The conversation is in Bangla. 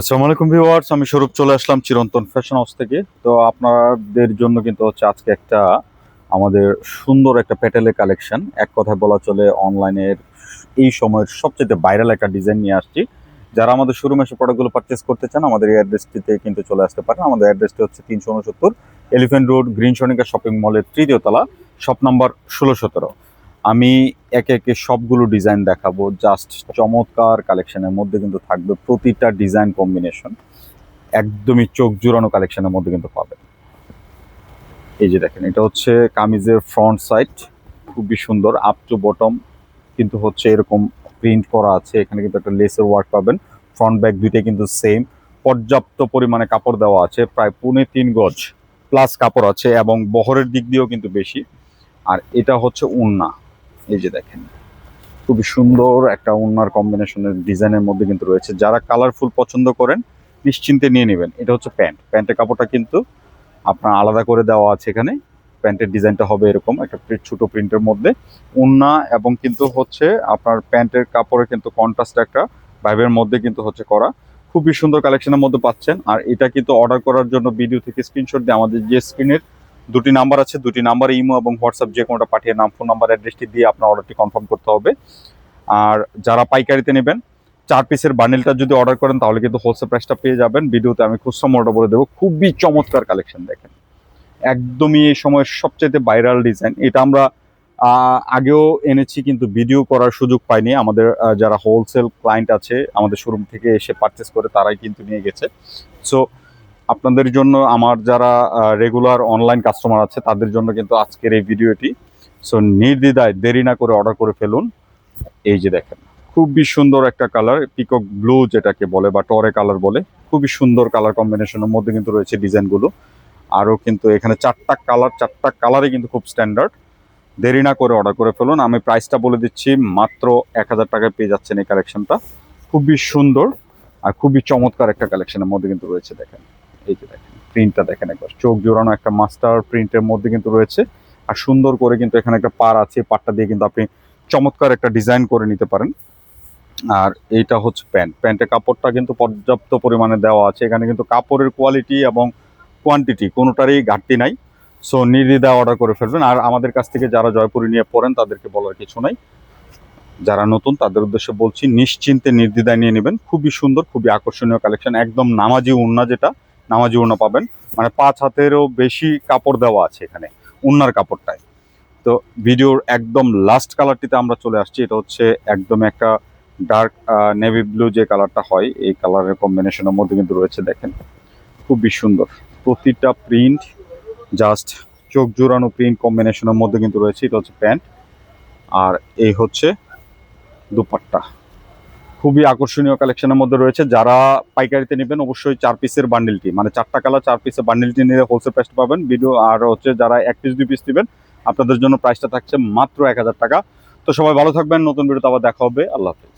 আসসালামু আলাইকুম ভিউয়ার্স, আমি স্বরূপ চলে আসলাম চিরন্তন ফ্যাশন হাউস থেকে। তো আপনাদের জন্য কিন্তু হচ্ছে আজকে একটা আমাদের সুন্দর একটা প্যাটেলের কালেকশন। এক কথায় বলা চলে, অনলাইনের এই সময়ের সবচেয়ে ভাইরাল একটা ডিজাইন নিয়ে আসছি। যারা আমাদের শোরুমে এসে প্রোডাক্টগুলো পারচেস করতে চান, আমাদের এই অ্যাড্রেসটিতে কিন্তু চলে আসতে পারেন। আমাদের অ্যাড্রেসটি হচ্ছে তিনশো উনসত্তর elephant road green Sonika shopping মলের তৃতীয় তলা শপ নাম্বার ষোলো সতেরো। আমি একে একে সবগুলো ডিজাইন দেখাবো। জাস্ট চমৎকার কালেকশনের মধ্যে কিন্তু থাকবে প্রতিটা ডিজাইন কম্বিনেশন একদমই চোখ জুড়ানো কালেকশনের মধ্যে কিন্তু পাবেন এই যে দেখেন, এটা হচ্ছে কামিজের ফ্রন্ট সাইড খুবই সুন্দর আপ টু বটম কিন্তু হচ্ছে এরকম প্রিন্ট করা আছে। এখানে কিন্তু একটা লেসের ওয়ার্ক পাবেন। ফ্রন্ট ব্যাক দুইটাই কিন্তু সেম পর্যাপ্ত পরিমাণে কাপড় দেওয়া আছে। প্রায় পুনে তিন গজ প্লাস কাপড় আছে এবং বহরের দিক দিয়েও কিন্তু বেশি। আর এটা হচ্ছে উন্না এই যে দেখেন। খুবই সুন্দর একটা উন্নার কম্বিনেশনের ডিজাইনের মধ্যে কিন্তু রয়েছে। যারা কালারফুল পছন্দ করেন, নিশ্চিন্তে নিয়ে নেবেন। এটা হচ্ছে প্যান্ট। প্যান্টের কাপড়টা কিন্তু আপনার আলাদা করে দেওয়া আছে এখানে। প্যান্টের ডিজাইনটা হবে এরকম একটা ছোট প্রিন্টের মধ্যে। উন্না এবং কিন্তু হচ্ছে আপনার প্যান্টের কাপড়ে কিন্তু কন্ট্রাস্ট একটা ভাইবের মধ্যে কিন্তু হচ্ছে করা। খুবই সুন্দর কালেকশনের মধ্যে পাচ্ছেন। আর এটা কিন্তু অর্ডার করার জন্য ভিডিও থেকে স্ক্রিনশট দিয়ে আমাদের যে স্ক্রিনের দুটি নাম্বার আছে, দুটি নাম্বার ইমো এবং হোয়াটসঅ্যাপ যে কোনোটা পাঠিয়ে নাম, ফোন নাম্বার, অ্যাড্রেসটি দিয়ে আপনার অর্ডারটি কনফার্ম করতে হবে। আর যারা পাইকারিতে নেবেন, চার পিসের বান্ডেলটা যদি অর্ডার করেন, তাহলে কিন্তু হোলসেল প্রাইসটা পেয়ে যাবেন। ভিডিওতে আমি খুচরা মোটা বলে দেবো, খুবই চমৎকার কালেকশন দেখেন। একদমই এই সময়ের সবচেয়ে ভাইরাল ডিজাইন এটা আমরা আগেও এনেছি, কিন্তু ভিডিও করার সুযোগ পাইনি। আমাদের যারা হোলসেল ক্লায়েন্ট আছে, আমাদের শোরুম থেকে এসে পারচেস করে, তারাই কিন্তু নিয়ে গেছে। সো আপনাদের জন্য আমার যারা রেগুলার অনলাইন কাস্টমার আছে, তাদের জন্য কিন্তু আজকের এই ভিডিওটি সো নির্দ্বিধায় দেরি না করে অর্ডার করে ফেলুন। এই যে দেখেন, খুবই সুন্দর একটা কালার পিকক ব্লু যেটাকে বলে বা টরে কালার বলে, খুবই সুন্দর কালার কম্বিনেশনের মধ্যে কিন্তু রয়েছে ডিজাইনগুলো। আরও কিন্তু এখানে চারটা কালার চারটা কালারই কিন্তু খুব স্ট্যান্ডার্ড দেরি না করে অর্ডার করে ফেলুন। আমি প্রাইসটা বলে দিচ্ছি, মাত্র এক হাজার টাকায় পেয়ে যাচ্ছেন এই কালেকশনটা খুবই সুন্দর আর খুবই চমৎকার একটা কালেকশনের মধ্যে কিন্তু রয়েছে, দেখেন। এই যে দেখেন প্রিন্টটা দেখেন একবার। চোখ জোড়ানো একটা মাস্টার প্রিন্টের মধ্যে কিন্তু রয়েছে। আর সুন্দর করে কিন্তু এখানে একটা পার আছে পারটা দিয়ে কিন্তু আপনি চমৎকার একটা ডিজাইন করে নিতে পারেন। আর এইটা হচ্ছে প্যান্ট প্যান্টের কাপড়টা কিন্তু পর্যাপ্ত পরিমাণে দেওয়া আছে। এখানে কিন্তু কাপড়ের কোয়ালিটি এবং কোয়ান্টিটি কোনোটারই ঘাটতি নাই। সো নির্দ্বিধায় অর্ডার করে ফেলবেন। আর আমাদের কাছ থেকে যারা জয়পুরি নিয়ে পড়েন, তাদেরকে বলার কিছু নাই। যারা নতুন, তাদের উদ্দেশ্যে বলছি, নিশ্চিন্তে নির্দ্বিধায় নিয়ে নেবেন। খুবই সুন্দর, খুবই আকর্ষণীয় কালেকশন একদম নামাজি উন্না যেটা নামাজি উন্না পাবেন। মানে পাঁচ হাতেরও বেশি কাপড় দেওয়া আছে এখানে, উন্নার কাপড়টায়। তো ভিডিওর একদম লাস্ট কালারটিতে আমরা চলে আসছি, এটা হচ্ছে একদম একটা ডার্ক নেভি ব্লু যে কালারটা হয়, এই কালারের কম্বিনেশনের মধ্যে কিন্তু রয়েছে, দেখেন। খুবই সুন্দর। প্রতিটা প্রিন্ট জাস্ট চোখ জোড়ানো প্রিন্ট কম্বিনেশনের মধ্যে কিন্তু রয়েছে, এটা হচ্ছে প্যান্ট। আর এই হচ্ছে দুপাট্টা। খুবই আকর্ষণীয় কালেকশনের মধ্যে রয়েছে। যারা পাইকারিতে নেবেন অবশ্যই চার পিসের বান্ডিলটি মানে চারটা কালার চার পিসের বান্ডিলটি নিয়ে হোলসেল প্রাইস পাবেন। ভিডিও আর হচ্ছে যারা এক পিস দুই পিস নেবেন, আপনাদের জন্য প্রাইসটা থাকছে মাত্র এক হাজার টাকা। তো সবাই ভালো থাকবেন। নতুন ভিডিওতে আবার দেখা হবে। আল্লাহ হাফিজ।